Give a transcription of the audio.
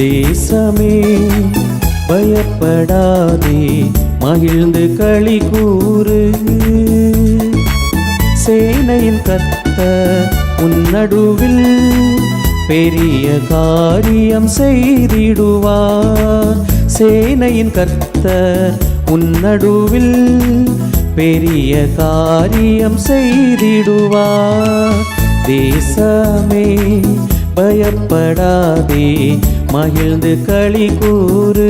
தேசமே பயப்படாதே மகிழ்ந்து களி கூறு. சேனையின் கத்த உன்னடுவில் பெரிய காரியம் செய்திடுவார். சேனையின் கர்த்தர் உன்னடுவில் பெரிய காரியம் செய்திடுவார். தேசமே பயப்படாதே மகிழ்ந்து களி கூறு.